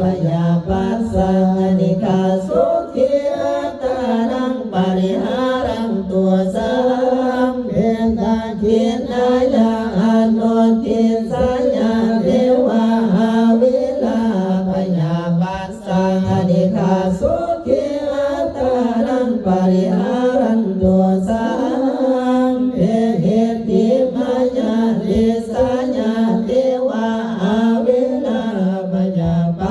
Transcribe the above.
ปยาปัสสังนิกาสุขีอัตานังปริหารังตัวสัมเพกาคินายาอันโนติสัญญาเทวาหาวิลาปยาปัสสังนิกาสุขีอัตตานังปริหารังตัวสัม